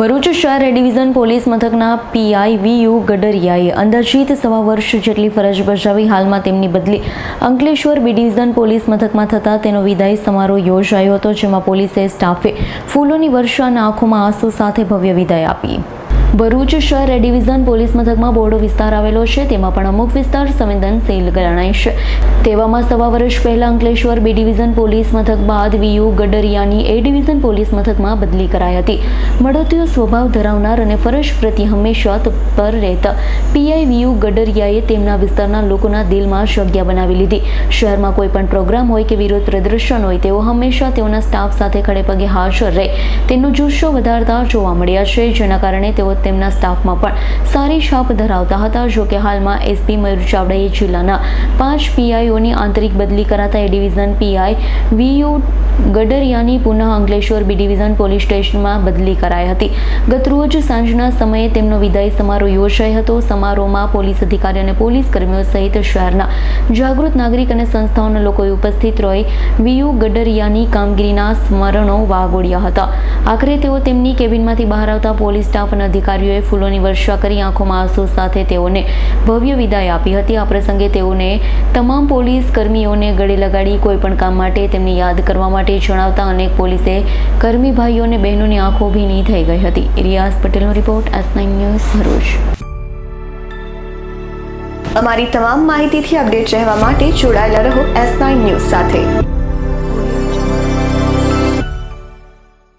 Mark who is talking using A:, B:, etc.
A: ભરૂચ શહેર division police મથકના PI V U ગડરિયાએ અંદાજિત સવા વર્ષ જેટલી ફરજ બજાવી હાલમાં તેમની બદલી અંકલેશ્વર બી ડિવિઝન પોલીસ મથકમાં થતાં તેનો વિદાય સમારોહ યોજાયો હતો, જેમાં પોલીસે સ્ટાફે ફૂલોની વર્ષા અને આંખોમાં આંસુ સાથે ભવ્ય વિદાય આપી. ભરૂચ શહેર ડિવિઝન પોલીસ મથકમાં બોર્ડો વિસ્તાર આવેલો છે. તેમાં પણ અમુક વિસ્તાર સંવેદનશીલ ગણાય છે. તેવામાં સવા વર્ષ પહેલા અંકલેશ્વર બી ડિવિઝન પોલીસ મથક બાદ વીયુ ગડરિયાની એ ડિવિઝન પોલીસ મથકમાં બદલી કરાઈ હતી. મળતીયો સ્વભાવ ધરાવનાર અને ફરજ પ્રતિ હંમેશા તત્પર રહેતા પીઆઈ વીયુ ગડરિયાએ તેમના વિસ્તારના લોકોના દિલમાં જગ્યા બનાવી લીધી. શહેરમાં કોઈ પણ પ્રોગ્રામ હોય કે વિરોધ પ્રદર્શન હોય, તેઓ હંમેશા તેઓના સ્ટાફ સાથે ખડે પગે હાજર રહે. તેનો જુસ્સો વધારતા જોવા મળ્યા છે, જેના કારણે તેઓ તેમના સ્ટાફમાં પણ સારી છાપ ધરાવતા હતા. જો કે હાલમાં એસપી મયુર ચાવડાએ જિલ્લાના પાંચ પીઆઈઓની આંતરિક બદલી કરાતા એ ડિવિઝન પીઆઈ વીયુ ગડરિયાની પુનઃ અંકલેશ્વર બી ડિવિઝન પોલીસ સ્ટેશનમાં બદલી કરાઈ હતી. ગતરોજ સાંજના સમયે તેમનો વિદાય સમારોહ યોજાયો હતો. સમારોહમાં પોલીસ અધિકારી અને પોલીસ કર્મીઓ સહિત શહેરના જાગૃત નાગરિક અને સંસ્થાઓના લોકોએ ઉપસ્થિત રહી વીયુ ગડરિયાની કામગીરીના સ્મરણો વાગોડ્યા હતા. આખરે તેઓ તેમની કેબિનમાંથી બહાર આવતા પોલીસ સ્ટાફ અને અધિકારીઓએ ફૂલોની વર્ષા કરી આંખોમાં આંસુ સાથે તેઓને ભવ્ય વિદાય આપી હતી. આ પ્રસંગે તેઓને તમામ પોલીસ કર્મીઓને ગળે લગાડી કોઈપણ કામ માટે તેમને યાદ કરવા માટે જણાવતા અનેક પોલીસે કર્મી ભાઈઓ અને બહેનોની આંખો ભીની થઈ ગઈ હતી. રિયાઝ પટેલનો રિપોર્ટ, એસ ન્યૂઝ, ભરૂચ.
B: અમારી તમામ માહિતીથી અપડેટ રહેવા માટે જોડાયેલા રહો એસ ન્યૂઝ સાથે.